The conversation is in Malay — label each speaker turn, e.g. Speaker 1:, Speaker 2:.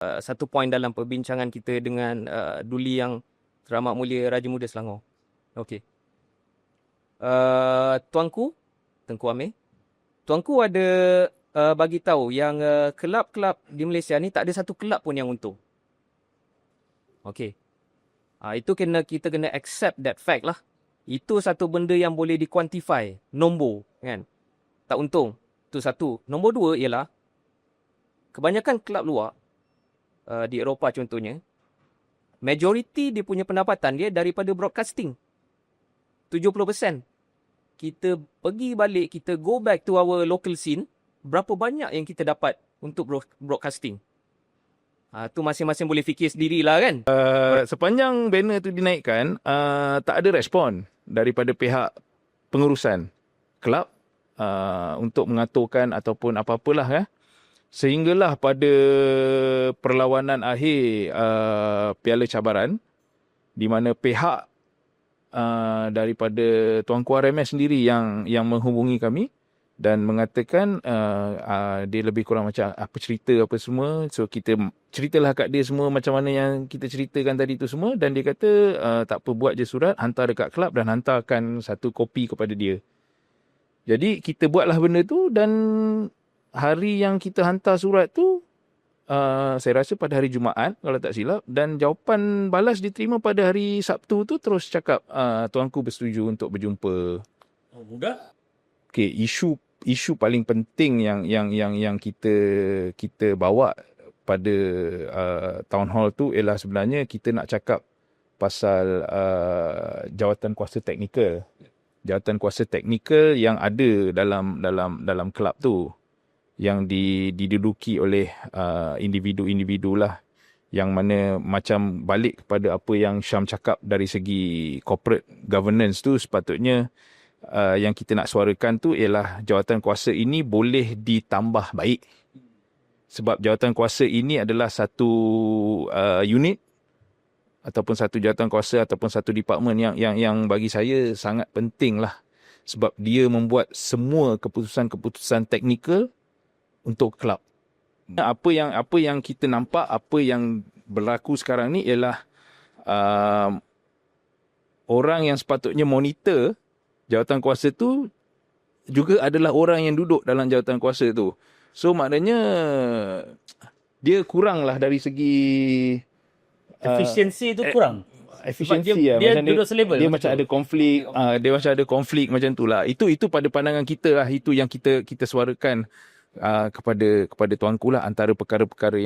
Speaker 1: uh, satu poin dalam perbincangan kita dengan uh, Duli yang teramat mulia Raja Muda Selangor. Okey. Uh, tuanku, Tengku Amir. Tuanku ada uh, bagi tahu yang uh, kelab-kelab di Malaysia ni tak ada satu kelab pun yang untung. Okey. Uh, itu kena kita kena accept that fact lah. Itu satu benda yang boleh dikuantify, nombor kan. Tak untung. Itu satu. Nombor dua ialah kebanyakan kelab luar uh, di Eropah contohnya, majoriti dia punya pendapatan dia daripada broadcasting. 70%. Kita pergi balik, kita go back to our local scene, berapa banyak yang kita dapat untuk broadcasting. Ha, tu masing-masing boleh fikir sendirilah kan.
Speaker 2: Uh, sepanjang banner tu dinaikkan, uh, tak ada respon daripada pihak pengurusan kelab uh, untuk mengaturkan ataupun apa-apalah ya. Sehinggalah pada perlawanan akhir uh, Piala Cabaran di mana pihak uh, daripada Tuanku RMS sendiri yang yang menghubungi kami dan mengatakan uh, uh, dia lebih kurang macam apa cerita apa semua. So kita ceritalah kat dia semua macam mana yang kita ceritakan tadi tu semua dan dia kata uh, tak apa buat je surat hantar dekat kelab dan hantarkan satu kopi kepada dia. Jadi kita buatlah benda tu dan hari yang kita hantar surat tu uh, saya rasa pada hari Jumaat kalau tak silap. Dan jawapan balas diterima pada hari Sabtu tu terus cakap uh, tuanku bersetuju untuk berjumpa.
Speaker 3: Oh mudah.
Speaker 2: Okey isu isu paling penting yang yang yang yang kita kita bawa pada uh, town hall tu ialah sebenarnya kita nak cakap pasal uh, jawatan kuasa teknikal. Jawatan kuasa teknikal yang ada dalam dalam dalam kelab tu yang diduduki oleh uh, individu-individu lah yang mana macam balik kepada apa yang Syam cakap dari segi corporate governance tu sepatutnya uh, yang kita nak suarakan tu ialah jawatan kuasa ini boleh ditambah baik. Sebab jawatan kuasa ini adalah satu uh, unit ataupun satu jawatan kuasa ataupun satu department yang yang yang bagi saya sangat penting lah. Sebab dia membuat semua keputusan-keputusan teknikal untuk kelab. Apa yang apa yang kita nampak, apa yang berlaku sekarang ni ialah uh, orang yang sepatutnya monitor jawatan kuasa tu juga adalah orang yang duduk dalam jawatan kuasa tu. So maknanya dia kurang lah dari segi
Speaker 3: efisiensi uh, tu kurang.
Speaker 2: Efisiensi
Speaker 3: dia,
Speaker 2: ya.
Speaker 3: dia duduk selevel.
Speaker 2: Dia macam ada konflik, uh, dia macam ada konflik macam tu lah. Itu itu pada pandangan kita lah. Itu yang kita kita suarakan uh, kepada kepada tuanku lah antara perkara-perkara